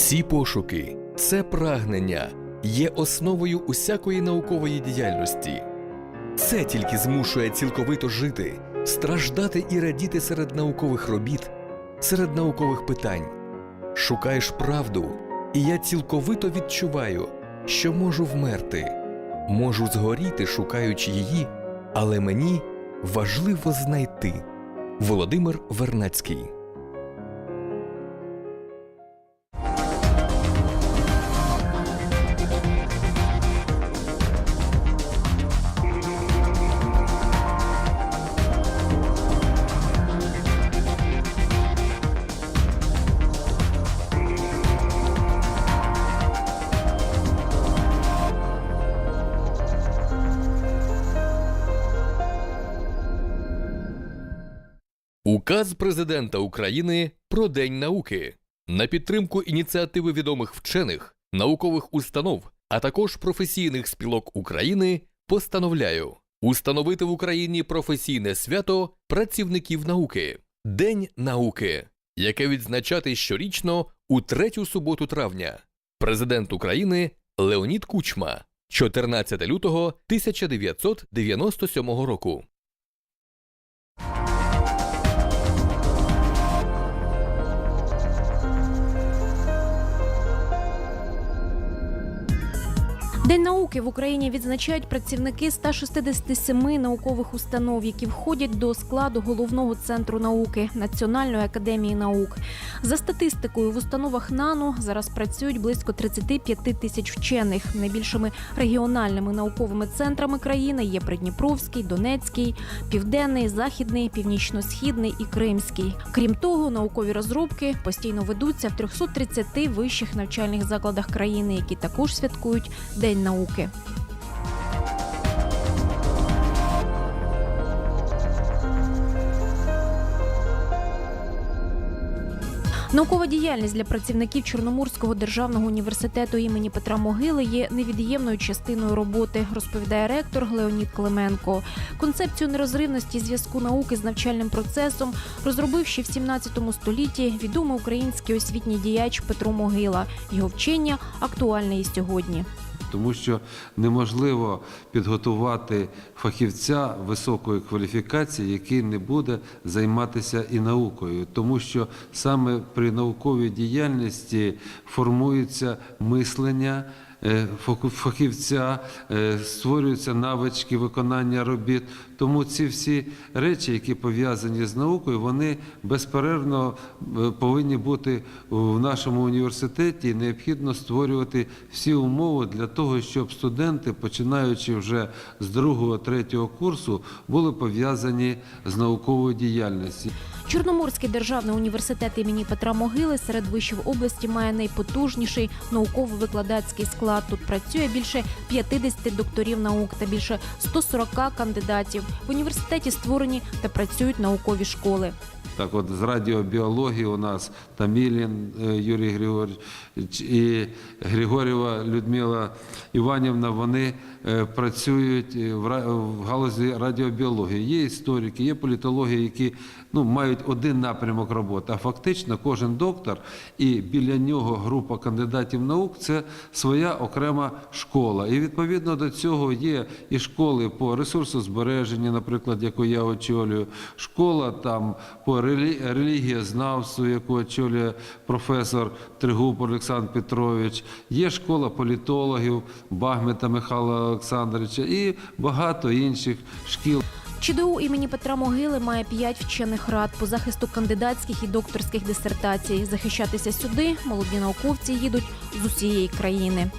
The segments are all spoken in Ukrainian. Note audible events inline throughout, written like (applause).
Всі пошуки, це прагнення є основою усякої наукової діяльності. Це тільки змушує цілковито жити, страждати і радіти серед наукових робіт, серед наукових питань. Шукаєш правду, і я цілковито відчуваю, що можу вмерти, можу згоріти, шукаючи її, але мені важливо знайти. Володимир Вернацький Указ президента України про День науки на підтримку ініціативи відомих вчених, наукових установ, а також професійних спілок України постановляю установити в Україні професійне свято працівників науки День науки, яке відзначати щорічно у третю суботу травня. Президент України Леонід Кучма, 14 лютого 1997 року. День науки в Україні відзначають працівники 167 наукових установ, які входять до складу головного центру науки Національної академії наук. За статистикою, в установах НАНУ зараз працюють близько 35 тисяч вчених. Найбільшими регіональними науковими центрами країни є Придніпровський, Донецький, Південний, Західний, Північно-Східний і Кримський. Крім того, наукові розробки постійно ведуться в 330 вищих навчальних закладах країни, які також святкують День науки. Наукова діяльність для працівників Чорноморського державного університету імені Петра Могили є невід'ємною частиною роботи, розповідає ректор Леонід Клименко. Концепцію нерозривності зв'язку науки з навчальним процесом розробив ще в 17 столітті відомий український освітній діяч Петро Могила. Його вчення актуальне і сьогодні. Тому що неможливо підготувати фахівця високої кваліфікації, який не буде займатися і наукою, тому що саме при науковій діяльності формується мислення. Е, Фахівця е, створюються навички виконання робіт. Тому ці всі речі, які пов'язані з наукою, вони безперервно е, повинні бути в нашому університеті. І Необхідно створювати всі умови для того, щоб студенти, починаючи вже з другого, третього курсу, були пов'язані з науковою діяльністю. Чорноморський державний університет імені Петра Могили серед вишів області має найпотужніший науково-викладацький склад. Тут працює більше 50 докторів наук та більше 140 кандидатів. В університеті створені та працюють наукові школи. Так, от з радіобіології у нас Тамілін е, Юрій Григорович і Григорєва Людмила Іванівна. Вони працюють е, в ра- в галузі радіобіології. Є історики, є політологи, які ну, мають один напрямок роботи. А фактично кожен доктор і біля нього група кандидатів наук це своя окрема школа. І відповідно до цього є і школи по ресурсозбереженню, наприклад, яку я очолюю, школа там по релі- релігієзнавству, яку очолює професор Тригуб Олександр Петрович, є школа політологів Багмета Михайла Олександровича і багато інших шкіл. ЧДУ імені Петра Могили має п'ять вчених рад по захисту кандидатських і докторських дисертацій. Захищатися сюди молоді науковці їдуть з усієї країни.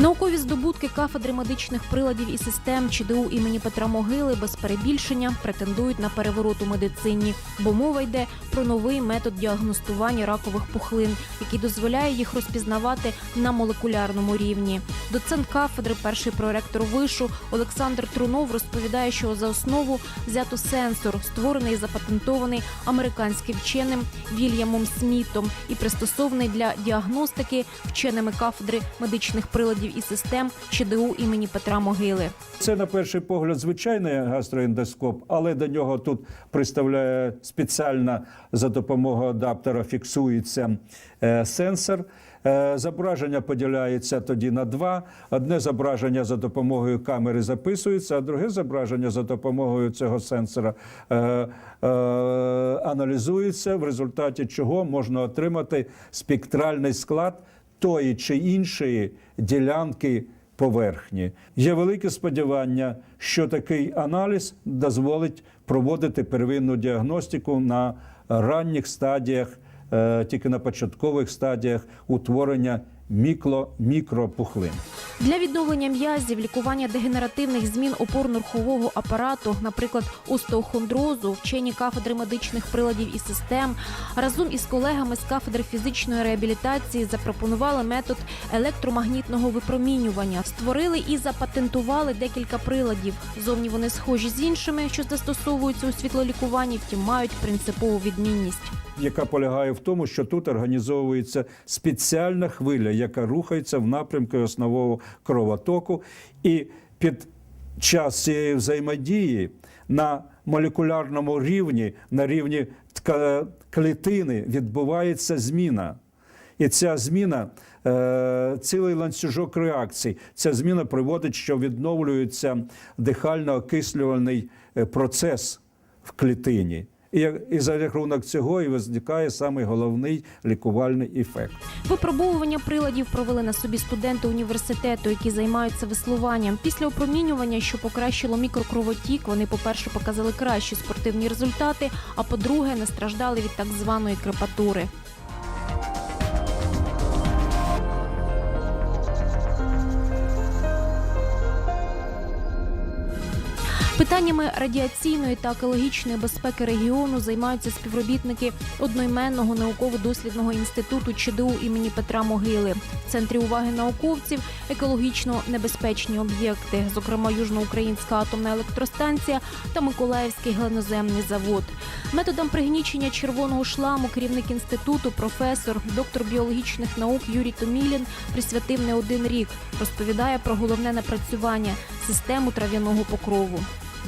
Наукові здобутки кафедри медичних приладів і систем ЧДУ імені Петра Могили без перебільшення претендують на переворот у медицині, бо мова йде про новий метод діагностування ракових пухлин, який дозволяє їх розпізнавати на молекулярному рівні. Доцент кафедри, перший проректор вишу Олександр Трунов розповідає, що за основу взято сенсор, створений і запатентований американським вченим Вільямом Смітом і пристосований для діагностики вченими кафедри медичних приладів приладів і систем ЧДУ імені Петра Могили. Це на перший погляд звичайний гастроендоскоп, але до нього тут представляє спеціально за допомогою адаптера фіксується е, сенсор. Е, Зображення поділяється тоді на два. Одне зображення за допомогою камери записується, а друге зображення за допомогою цього сенсора е, е, аналізується, в результаті чого можна отримати спектральний склад тої чи іншої ділянки поверхні. Є велике сподівання, що такий аналіз дозволить проводити первинну діагностику на ранніх стадіях, е, тільки на початкових стадіях утворення мікропухлин. Для відновлення м'язів, лікування дегенеративних змін опорно-рухового апарату, наприклад, остеохондрозу, вчені кафедри медичних приладів і систем, разом із колегами з кафедри фізичної реабілітації запропонували метод електромагнітного випромінювання, створили і запатентували декілька приладів. Зовні вони схожі з іншими, що застосовуються у світлолікуванні, втім мають принципову відмінність. Яка полягає в тому, що тут організовується спеціальна хвиля, яка рухається в напрямку основного кровотоку, і під час цієї взаємодії на молекулярному рівні, на рівні клітини відбувається зміна. І ця зміна, е, цілий ланцюжок реакцій, ця зміна приводить, що відновлюється дихально-окислювальний е, процес в клітині. І, і за рахунок цього і виникає самий головний лікувальний ефект. Випробовування приладів провели на собі студенти університету, які займаються веслуванням. Після опромінювання, що покращило мікрокровотік, вони, по-перше, показали кращі спортивні результати, а по-друге, не страждали від так званої крепатури. Питаннями радіаційної та екологічної безпеки регіону займаються співробітники одноіменного науково-дослідного інституту ЧДУ імені Петра Могили. В центрі уваги науковців екологічно небезпечні об'єкти, зокрема Южноукраїнська атомна електростанція та Миколаївський глиноземний завод. Методом пригнічення червоного шламу керівник інституту, професор, доктор біологічних наук Юрій Томілін присвятив не один рік. Розповідає про головне напрацювання систему трав'яного покрову.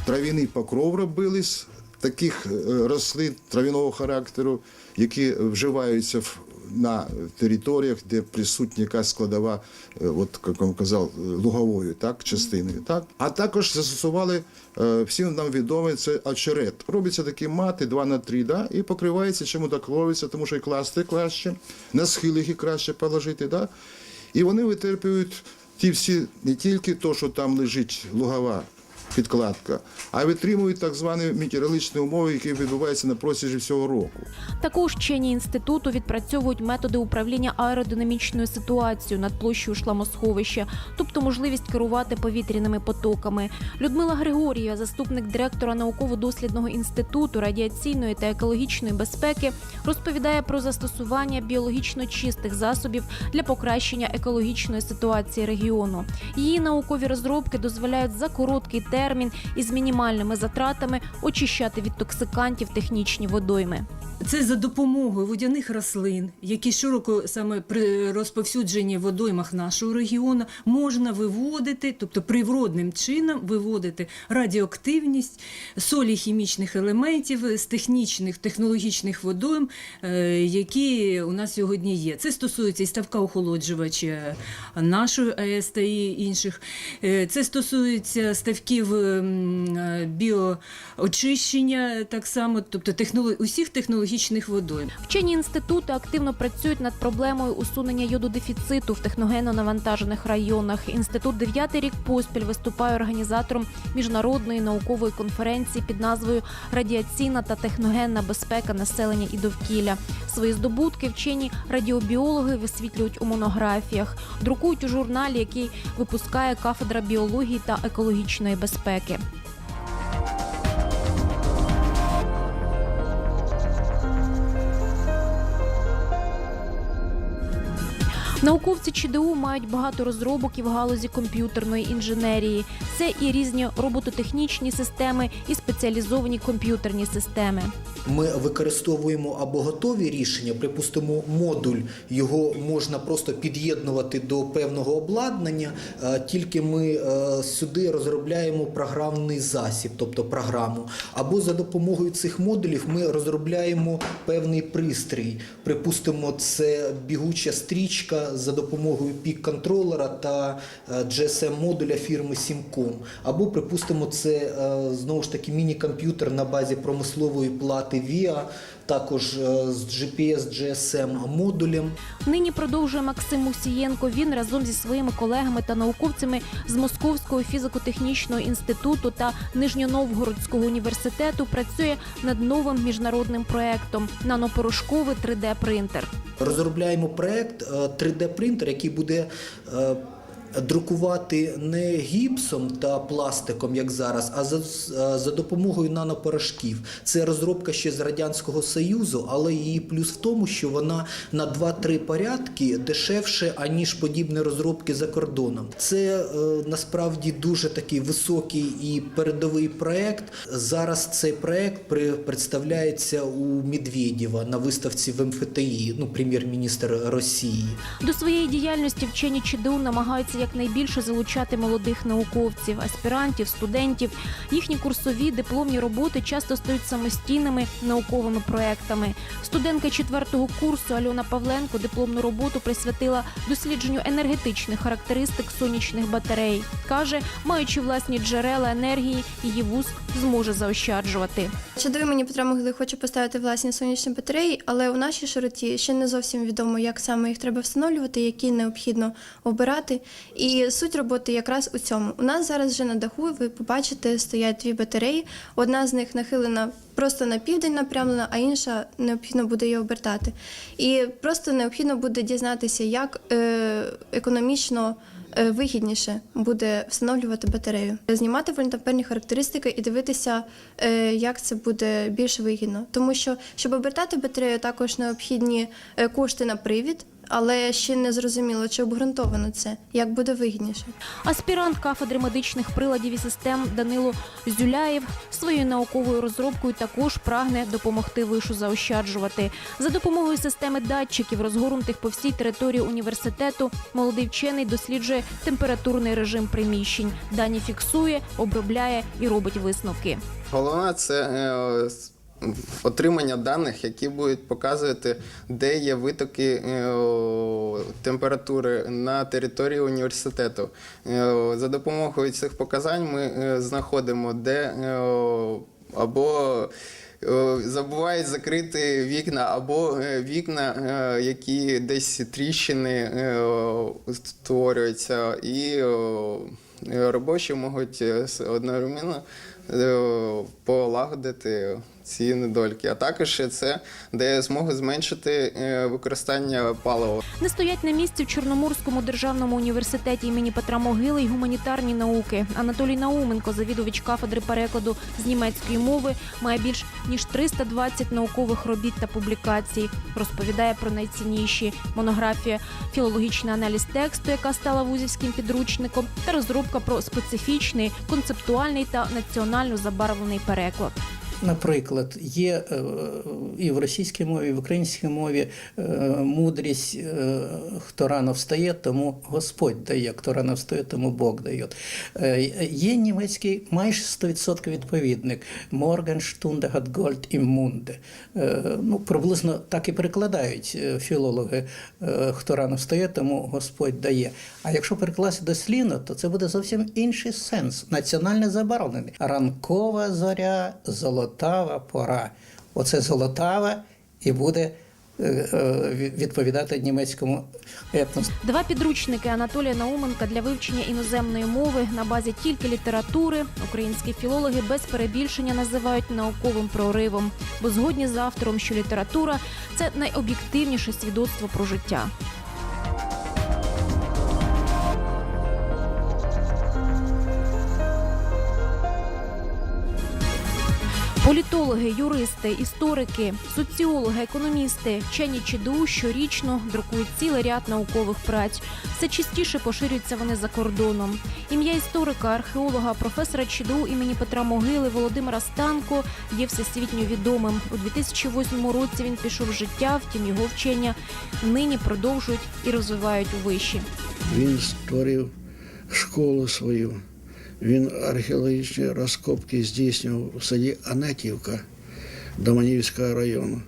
Трав'яний покров робили з таких е, рослин трав'яного характеру, які вживаються в- на територіях, де присутня якась складова, е, от як я казав, лугової так, частини. Так? А також застосували е, всім нам відомий це очерет. Робиться такі мати 2 на 3, да, і покривається, чому так робиться, тому що і класти краще, на схил їх і краще положити. Да? І вони витерпують ті всі не тільки то, що там лежить лугова підкладка, а витримують так звані метеорологічні умови, які відбуваються на протязі всього року. Також вчені інституту відпрацьовують методи управління аеродинамічною ситуацією над площею шламосховища, тобто можливість керувати повітряними потоками. Людмила Григорієва, заступник директора науково-дослідного інституту радіаційної та екологічної безпеки, розповідає про застосування біологічно чистих засобів для покращення екологічної ситуації регіону. Її наукові розробки дозволяють за короткий термін і з мінімальними затратами очищати від токсикантів технічні водойми. Це за допомогою водяних рослин, які широко саме при розповсюдженні водоймах нашого регіону можна виводити, тобто природним чином виводити радіоактивність солі хімічних елементів з технічних технологічних водойм, е, які у нас сьогодні є. Це стосується і ставка охолоджувача нашої АЕС та і інших. Е, Це стосується ставків біоочищення, так само, тобто технолог... усіх технологічних водойм. Вчені інституту активно працюють над проблемою усунення йододефіциту в техногенно навантажених районах. Інститут дев'ятий рік поспіль виступає організатором міжнародної наукової конференції під назвою Радіаційна та техногенна безпека населення і довкілля. Свої здобутки вчені радіобіологи висвітлюють у монографіях, друкують у журналі, який випускає кафедра біології та екологічної безпеки. Науковці ЧДУ мають багато розробок і в галузі комп'ютерної інженерії. Це і різні робототехнічні системи, і спеціалізовані комп'ютерні системи. Ми використовуємо або готові рішення, припустимо, модуль його можна просто під'єднувати до певного обладнання, е, тільки ми е, сюди розробляємо програмний засіб, тобто програму. Або за допомогою цих модулів ми розробляємо певний пристрій. Припустимо, це бігуча стрічка за допомогою пік-контролера та е, GSM-модуля фірми Simcom. Або, припустимо, це знову ж таки міні-комп'ютер на базі промислової плати VIA, також е, з GPS GSM модулем. Нині продовжує Максим Мусієнко. Він разом зі своїми колегами та науковцями з Московського фізико-технічного інституту та Нижньоновгородського університету працює над новим міжнародним проектом нанопорошковий 3D-принтер. Розробляємо проект 3D-принтер, який буде е, друкувати не гіпсом та пластиком, як зараз, а за, за допомогою нанопорошків. Це розробка ще з Радянського Союзу, але її плюс в тому, що вона на 2-3 порядки дешевше, аніж подібні розробки за кордоном. Це е, насправді дуже такий високий і передовий проект. Зараз цей проект представляється у Медведєва на виставці в МФТІ, ну, прем'єр-міністр Росії. До своєї діяльності вчені ЧДУ намагаються якнайбільше залучати молодих науковців, аспірантів, студентів. Їхні курсові дипломні роботи часто стають самостійними науковими проектами. Студентка четвертого курсу Альона Павленко дипломну роботу присвятила дослідженню енергетичних характеристик сонячних батарей. каже, маючи власні джерела енергії, її вуз зможе заощаджувати. Чадові мені Могили хоче поставити власні сонячні батареї, але у нашій широті ще не зовсім відомо, як саме їх треба встановлювати, які необхідно обирати. І суть роботи якраз у цьому. У нас зараз вже на даху, ви побачите, стоять дві батареї. Одна з них нахилена просто на південь напрямлена, а інша необхідно буде її обертати. І просто необхідно буде дізнатися, як е, економічно. е, Вигідніше буде встановлювати батарею, знімати вольнотамперні характеристики і дивитися, е, як це буде більш вигідно. Тому що, щоб обертати батарею, також необхідні кошти на привід, але ще не зрозуміло, чи обґрунтовано це, як буде вигідніше. Аспірант кафедри медичних приладів і систем Данило Зюляєв своєю науковою розробкою також прагне допомогти вишу заощаджувати. За допомогою системи датчиків, розгорнутих по всій території університету, молодий вчений досліджує температурний режим приміщень. Дані фіксує, обробляє і робить висновки. Головне це е, отримання даних, які будуть показувати, де є витоки е, температури на території університету. Е, За допомогою цих показань ми е, знаходимо, де або забувають закрити вікна, або вікна, які десь тріщини створюються, і робочі можуть одновременно е, полагодити ці недоліки. А також це дає змогу зменшити е, використання палива. Не стоять на місці в Чорноморському державному університеті імені Петра Могили й гуманітарні науки. Анатолій Науменко, завідувач кафедри перекладу з німецької мови, має більш ніж 320 наукових робіт та публікацій. Розповідає про найцінніші монографія, філологічний аналіз тексту, яка стала вузівським підручником, та розробка про специфічний, концептуальний та національно забарвлений переклад. Наприклад, є е, і в російській мові, і в українській мові е, мудрість, е, хто рано встає, тому Господь дає, хто рано встає, тому Бог дає. Є німецький майже 100% відповідник Морген Штунде Гольд і Мунде. Ну, приблизно так і перекладають філологи, хто рано встає, тому Господь дає. А якщо перекласти дослівно, то це буде зовсім інший сенс. Національно забарвлений. Ранкова зоря, золотава пора. Оце золотава і буде е, е, відповідати німецькому етносу. Два підручники Анатолія Науменка для вивчення іноземної мови на базі тільки літератури. Українські філологи без перебільшення називають науковим проривом, бо згодні з автором, що література це найоб'єктивніше свідоцтво про життя. Політологи, юристи, історики, соціологи, економісти, вчені ЧДУ щорічно друкують цілий ряд наукових праць. Все частіше поширюються вони за кордоном. Ім'я історика, археолога, професора ЧДУ імені Петра Могили Володимира Станко є всесвітньо відомим. У 2008 році він пішов з життя, втім його вчення нині продовжують і розвивають у виші. Він створив школу свою. Він археологічні розкопки здійснював у селі Анетівка Доманівського району.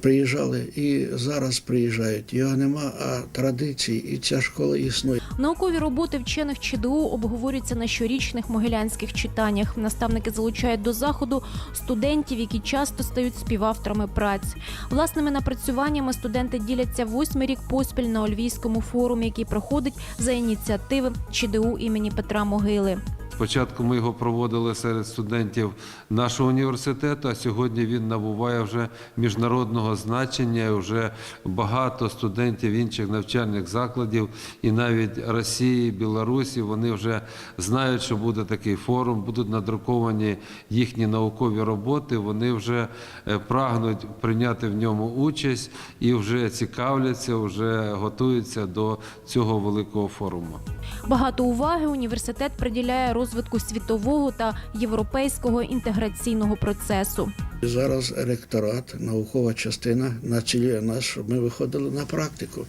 Приїжджали і зараз приїжджають. Його нема, а традицій, і ця школа існує. Наукові роботи вчених ЧДУ обговорюються на щорічних могилянських читаннях. Наставники залучають до заходу студентів, які часто стають співавторами праць. Власними напрацюваннями студенти діляться восьмий рік поспіль на Ольвійському форумі, який проходить за ініціативи ЧДУ імені Петра Могили. Спочатку ми його проводили серед студентів нашого університету, а сьогодні він набуває вже міжнародного значення. Вже багато студентів інших навчальних закладів, і навіть Росії, Білорусі, вони вже знають, що буде такий форум, будуть надруковані їхні наукові роботи. Вони вже е, прагнуть прийняти в ньому участь і вже цікавляться, вже готуються до цього великого форуму. Багато уваги університет приділяє розвитку світового та європейського інтеграційного процесу. Зараз ректорат, наукова частина націлює нас, щоб ми виходили на практику,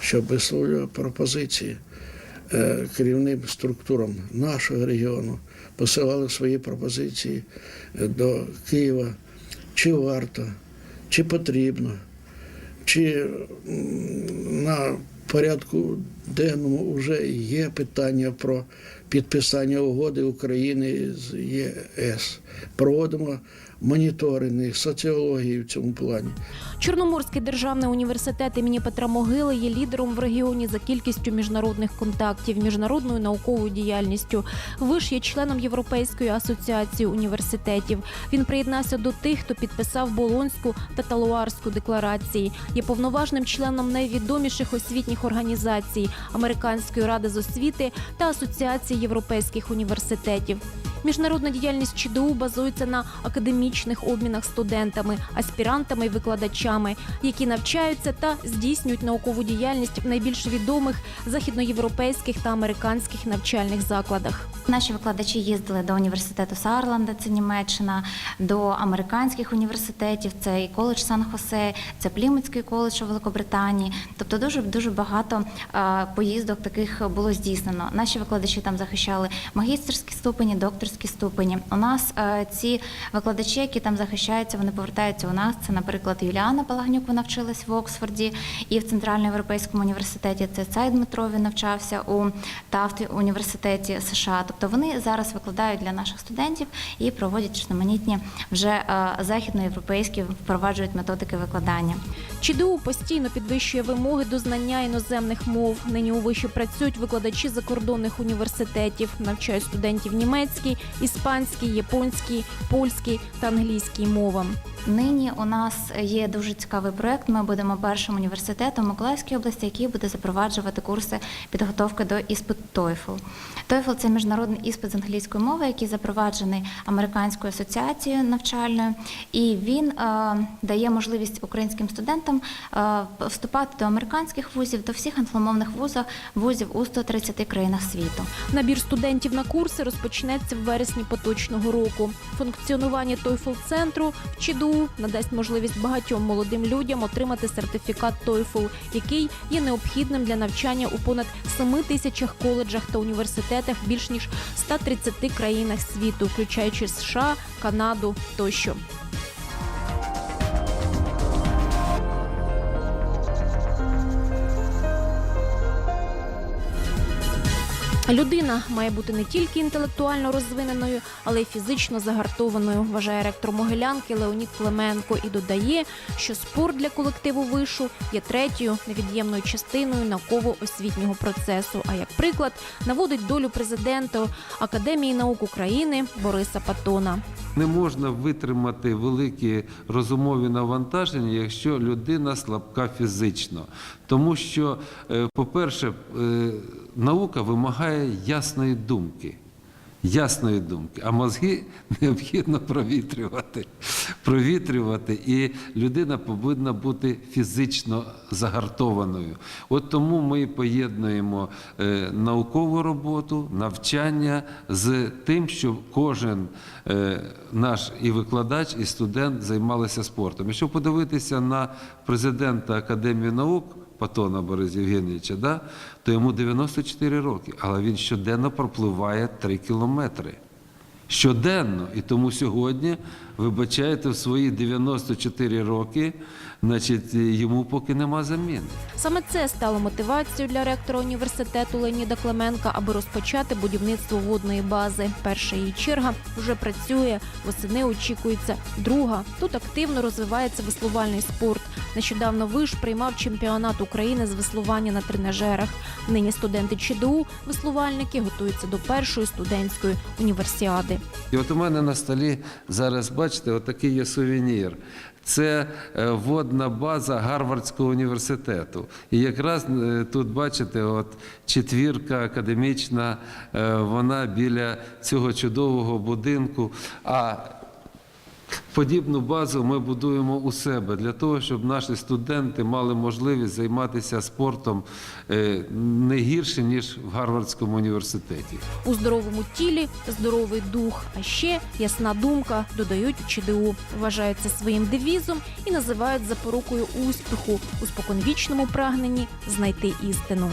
щоб висловлювали пропозиції е, керівним структурам нашого регіону, посилали свої пропозиції е, до Києва, чи варто, чи потрібно, чи на порядку денному вже є питання про підписання угоди України з ЄС. Проводимо моніторинги, соціології в цьому плані. Чорноморський державний університет імені Петра Могили є лідером в регіоні за кількістю міжнародних контактів, міжнародною науковою діяльністю. Виш є членом Європейської асоціації університетів. Він приєднався до тих, хто підписав Болонську та Талуарську декларації. Є повноважним членом найвідоміших освітніх організацій Американської ради з освіти та Асоціації європейських університетів. Міжнародна діяльність ЧДУ базується на академічних обмінах студентами, аспірантами і викладачами, які навчаються та здійснюють наукову діяльність в найбільш відомих західноєвропейських та американських навчальних закладах. Наші викладачі їздили до університету Саарланда, це Німеччина, до американських університетів, це і коледж Сан-Хосе, це Плімутський коледж у Великобританії. Тобто дуже дуже багато поїздок таких було здійснено. Наші викладачі там захищали магістерські ступені, докторські ступені. У нас ці викладачі, які там захищаються, вони повертаються у нас. Це, наприклад, Юліана Палагнюк, вона вчилась в Оксфорді і в Центральноєвропейському університеті. Це Цай Дмитро, він навчався у Тафті університеті США. Тобто вони зараз викладають для наших студентів і проводять різноманітні вже е, західноєвропейські впроваджують методики викладання. ЧДУ постійно підвищує вимоги до знання іноземних мов. Нині у виші працюють викладачі закордонних університетів, навчають студентів німецькій, іспанській, японській, польській та англійській мовам. Нині у нас є дуже цікавий проект. Ми будемо першим університетом Миколаївській області, який буде запроваджувати курси підготовки до іспиту TOEFL. TOEFL – це міжнародний іспит з англійської мови, який запроваджений американською асоціацією навчальною, і він е, дає можливість українським студентам е, вступати до американських вузів, до всіх англомовних вузів, вузів у 130 країнах світу. Набір студентів на курси розпочнеться в вересні поточного року. Функціонування TOEFL центру в ЧДУ надасть можливість багатьом молодим людям отримати сертифікат TOEFL, який є необхідним для навчання у понад 7 тисячах коледжах та університетах більш ніж 130 країнах світу, включаючи США, Канаду тощо. Людина має бути не тільки інтелектуально розвиненою, але й фізично загартованою, вважає ректор Могилянки Леонід Клименко і додає, що спорт для колективу вишу є третьою невід'ємною частиною науково-освітнього процесу. А як приклад наводить долю президента Академії наук України Бориса Патона. Не можна витримати великі розумові навантаження, якщо людина слабка фізично. Тому що, е, по-перше, е, наука вимагає ясної думки. ясної думки. А мозги (laughs) необхідно провітрювати. Провітрювати, і людина повинна бути фізично загартованою. От тому ми поєднуємо е, наукову роботу, навчання з тим, щоб кожен е, наш і викладач, і студент займалися спортом. Якщо подивитися на президента Академії наук. Патона Бориса Євгеновича, да, то йому 94 роки, але він щоденно пропливає 3 кілометри. Щоденно. І тому сьогодні, вибачаєте, в свої 94 роки, значить, йому поки нема заміни. Саме це стало мотивацією для ректора університету Леоніда Клименка, аби розпочати будівництво водної бази. Перша її черга вже працює. Восени очікується друга. Тут активно розвивається веслувальний спорт. Нещодавно виш приймав чемпіонат України з веслування на тренажерах. Нині студенти ЧДУ, веслувальники, готуються до першої студентської універсіади. І от у мене на столі зараз, бачите, отакий є сувенір. Це е, водна база Гарвардського університету. І якраз е, тут, бачите, от четвірка академічна, е, вона біля цього чудового будинку. А Подібну базу ми будуємо у себе для того, щоб наші студенти мали можливість займатися спортом е, не гірше, ніж в Гарвардському університеті. У здоровому тілі здоровий дух, а ще ясна думка додають ЧДУ. Вважають це своїм девізом і називають запорукою успіху у споконвічному прагненні знайти істину.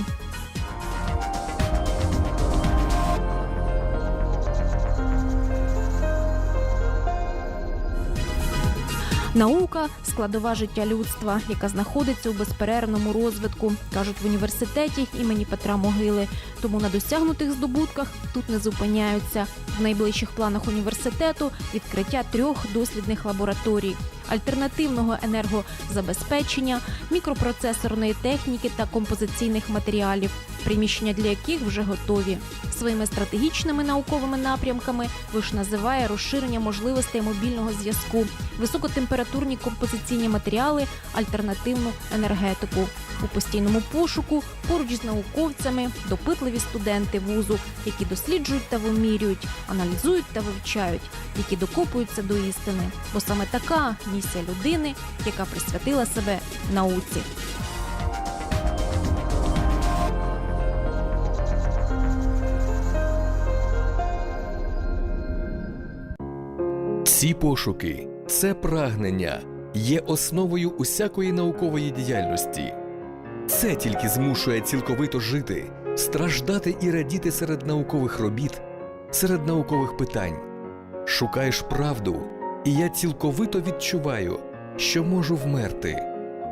Наука складова життя людства, яка знаходиться у безперервному розвитку, кажуть в університеті імені Петра Могили. Тому на досягнутих здобутках тут не зупиняються. В найближчих планах університету відкриття трьох дослідних лабораторій, альтернативного енергозабезпечення, мікропроцесорної техніки та композиційних матеріалів, приміщення для яких вже готові. Своїми стратегічними науковими напрямками виш називає розширення можливостей мобільного зв'язку, високотемпературні композиційні матеріали, альтернативну енергетику. У постійному пошуку поруч з науковцями допитливі студенти вузу, які досліджують та вимірюють, аналізують та вивчають, які докопуються до істини. Бо саме така місія людини, яка присвятила себе науці. Ці пошуки, це прагнення є основою усякої наукової діяльності. Це тільки змушує цілковито жити, страждати і радіти серед наукових робіт, серед наукових питань. Шукаєш правду, і я цілковито відчуваю, що можу вмерти,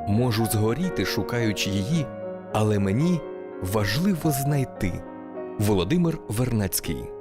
можу згоріти, шукаючи її, але мені важливо знайти. Володимир Вернацький